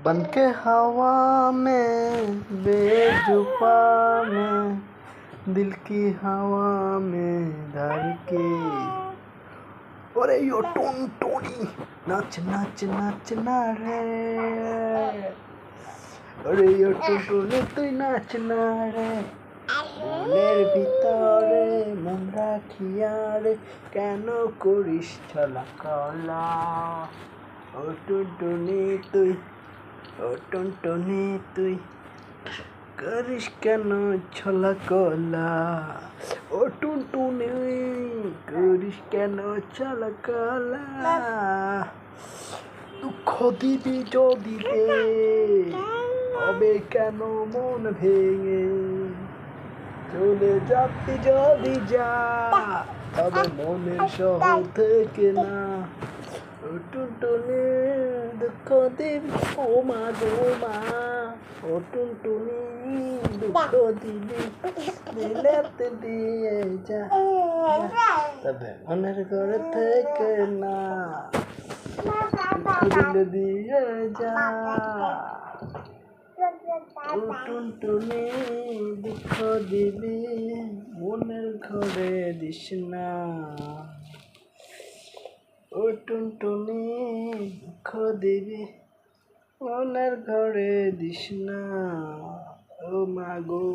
बन के हवा में बेजुपा में दिल की हवा में धर के ওরে ইয়ো টুন টুনি নাচ নাচ নাচ না রে ওরে ইয়ো টুন টুনি তুই নাচ না রে মনের ভিতরে মন রাখিয়া রে কেন করিস ছলা কলা ও টুনটুনি তুই ও টুনটুনি, তুই করিস কেন ছলা কলা ও টুনটুনি, করিস কেন ছলা কলা দুঃখ দিবি যদি হবে কেন মন ভেঙে? চলে যাবি যদি যা, তবে মনের শহর থেকে না। টুনটুনি দুঃখ দিবি ও মা গো মা ও টুনটুনি দুঃখ দিবি দিলেতে দিয়ে যা। তবে মনের ঘরে থেকে না দিলে দিয়ে যা। টুনটুনি দুঃখ দিবি মনের ঘরে দিস না। ও টুনটুনি দুঃখ দিবি মনের ঘরে দিস না ও মা গো।